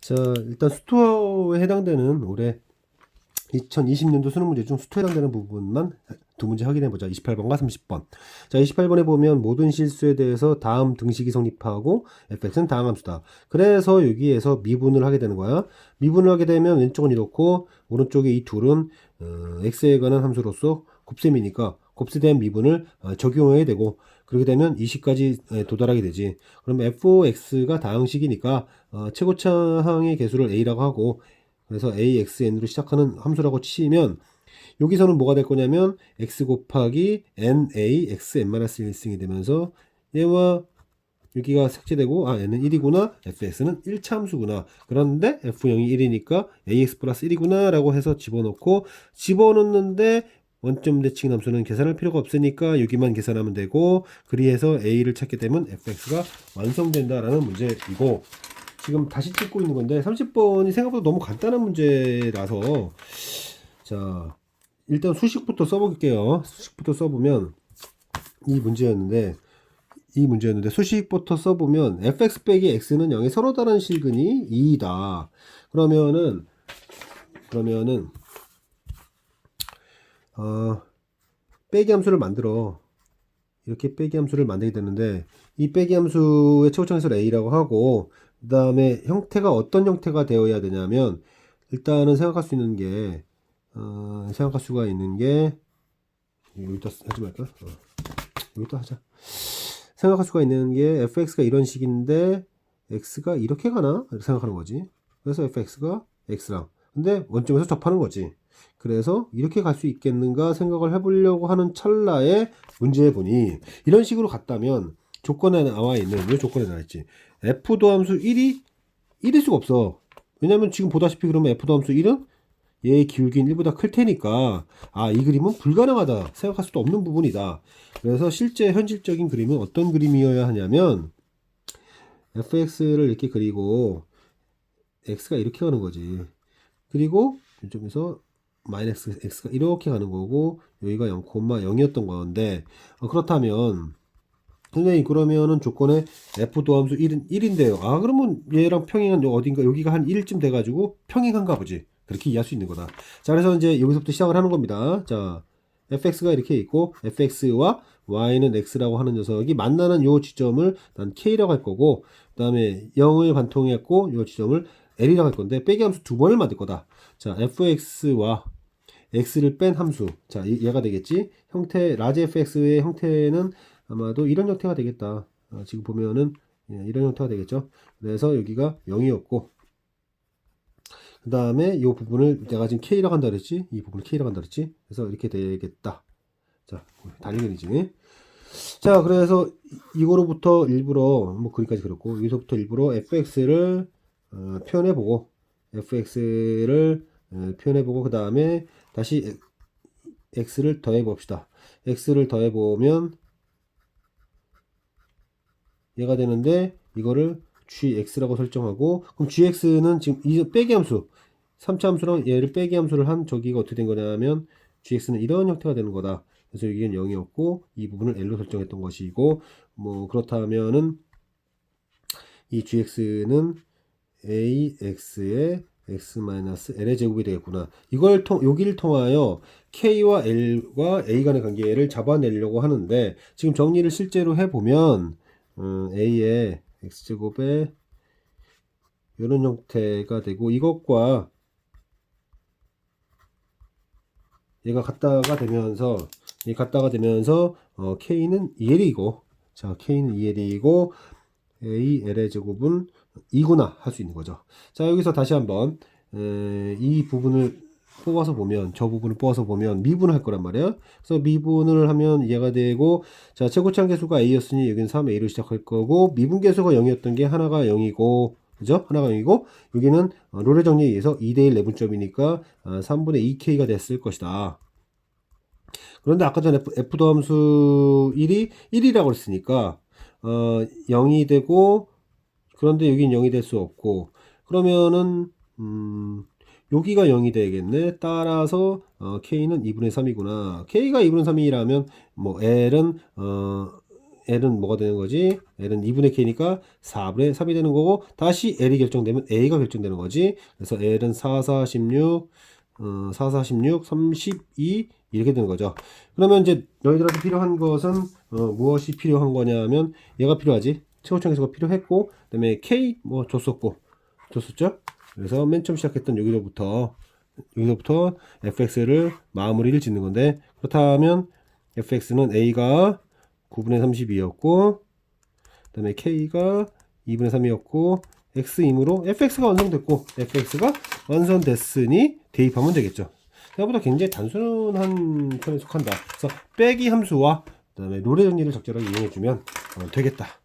자, 일단 수투어에 해당되는 올해 2020년도 수능 문제 중 수투에 해당되는 부분만 두 문제 확인해 보자. 28번과 30번. 자, 28번에 보면 모든 실수에 대해서 다음 등식이 성립하고 fx는 다음 함수다. 그래서 여기에서 미분을 하게 되는 거야. 미분을 하게 되면 왼쪽은 이렇고 오른쪽에 이 둘은 어, x에 관한 함수로서 곱셈이니까 곱셈된 미분을 어, 적용해야 되고 그렇게 되면 20까지 도달하게 되지. 그럼 fx가 다항식이니까 어, 최고차항의 개수를 a라고 하고 그래서 axn으로 시작하는 함수라고 치면 여기서는 뭐가 될 거냐면 x 곱하기 na xn-1승이 되면서 얘와 여기가 삭제되고 아 얘는 1이구나 fx는 1차 함수구나 그런데 f0이 1이니까 ax 플러스 1이구나 라고 해서 집어넣고 집어넣는데 원점 대칭 함수는 계산할 필요가 없으니까 여기만 계산하면 되고 그리해서 a를 찾게 되면 fx가 완성된다라는 문제이고 지금 다시 찍고 있는 건데 30번이 생각보다 너무 간단한 문제라서 자 일단 수식부터 써볼게요. 수식부터 써보면 이 문제였는데 이 문제였는데 수식부터 써보면 fx 빼기 x는 0의 서로 다른 실근이 2이다. 그러면은 그러면은 어, 빼기 함수를 만들어 이렇게 빼기 함수를 만들게 되는데 이 빼기 함수의 최고차항수를 a라고 하고 그 다음에 형태가 어떤 형태가 되어야 되냐면 일단은 생각할 수 있는 게 어, 생각할 수가 있는 게 여기다 하지 말까? 어, 여기다 하자. 생각할 수가 있는 게 fx가 이런 식인데 x가 이렇게 가나? 이렇게 생각하는 거지. 그래서 fx가 x랑 근데 원점에서 접하는 거지. 그래서 이렇게 갈 수 있겠는가 생각을 해보려고 하는 찰나에 문제 보니 이런 식으로 갔다면 조건에 나와 있는 왜 조건에 나와 있지? f 도 함수 1이 1일 수가 없어. 왜냐면 지금 보다시피 그러면 f 도 함수 1은 얘의 기울기는 1보다 클 테니까 아 이 그림은 불가능하다 생각할 수도 없는 부분이다. 그래서 실제 현실적인 그림은 어떤 그림이어야 하냐면 fx를 이렇게 그리고 x가 이렇게 가는 거지. 그리고 이쪽에서 마이너스 x가 이렇게 가는 거고 여기가 0,0이었던 건데 어, 그렇다면 선생님 그러면은 조건에 f 도함수 1은 1인데요. 아 그러면 얘랑 평행한 어딘가 여기가 한 1쯤 돼가지고 평행한가 보지. 그렇게 이해할 수 있는 거다. 자 그래서 이제 여기서부터 시작을 하는 겁니다. 자 fx가 이렇게 있고 fx와 y는 x라고 하는 녀석이 만나는 요 지점을 난 k라고 할 거고 그 다음에 0을 관통했고 요 지점을 l이라고 할 건데 빼기 함수 두 번을 만들 거다. 자 fx와 x를 뺀 함수. 자 얘가 되겠지? 형태 라지 fx의 형태는 아마도 이런 형태가 되겠다. 아, 지금 보면은 예, 이런 형태가 되겠죠? 그래서 여기가 0이었고. 그 다음에 이 부분을 내가 지금 k라고 한다 그랬지? 이 부분을 k라고 한다 그랬지? 그래서 이렇게 되겠다. 자 단위근이지. 자 그래서 이거로부터 일부러 뭐 거기까지 그렇고 여기서부터 일부러 fx를 어, 표현해 보고 fx를 어, 표현해 보고 그 다음에 다시 x를 더해 봅시다. x를 더해 보면 얘가 되는데 이거를 gx라고 설정하고 그럼 gx는 지금 이 빼기 함수 3차 함수랑 얘를 빼기 함수를 한 저기가 어떻게 된 거냐면 gx는 이런 형태가 되는 거다. 그래서 여기는 0이었고 이 부분을 l로 설정했던 것이고 뭐 그렇다면은 이 gx는 ax의 x-l의 제곱이 되겠구나. 이걸 통, 여기를 통하여 k와 l과 a 간의 관계를 잡아내려고 하는데 지금 정리를 실제로 해보면 음, a의 x제곱에 이런 형태가 되고 이것과 얘가 같다가 되면서 이 같다가 되면서 어, k는 2l이고 자 k는 2l이고 a l의 제곱은 2구나 할 수 있는 거죠. 자 여기서 다시 한번 에, 이 부분을 뽑아서 보면 저 부분을 뽑아서 보면 미분을 할 거란 말이에요. 그래서 미분을 하면 얘가 되고 자 최고차항 개수가 a였으니 여기는 3a로 시작할 거고 미분 개수가 0이었던 게 하나가 0이고 그죠? 하나가 0이고 여기는 어, 롤의 정리에 의해서 2대1 내분점이니까 어, 3분의 2k가 됐을 것이다. 그런데 아까 전에 f, 도함수 1이 1이라고 했으니까 어, 0이 되고 그런데 여긴 0이 될 수 없고 그러면은 음, 여기가 0이 되겠네. 따라서 어, k는 2분의 3이구나. k가 2분의 3이라면 뭐 l은 어, L은 뭐가 되는 거지? L은 2분의 K니까 4분의 3이 되는 거고 다시 L이 결정되면 A가 결정되는 거지. 그래서 L은 4, 4, 16, 어, 4, 4, 16, 32 이렇게 되는 거죠. 그러면 이제 너희들한테 필요한 것은 어, 무엇이 필요한 거냐면 얘가 필요하지. 최고청에서가 필요했고 그다음에 K 뭐 줬었고 줬었죠. 그래서 맨 처음 시작했던 여기서부터 여기서부터 fx를 마무리를 짓는 건데 그렇다면 fx는 a가 9분의 32였고 그 다음에 k가 2분의 3이었고 x이므로 fx가 완성됐고 fx가 완성됐으니 대입하면 되겠죠. 생각보다 굉장히 단순한 편에 속한다. 그래서 빼기 함수와 그 다음에 롤의 정리를 적절하게 이용해주면 어, 되겠다.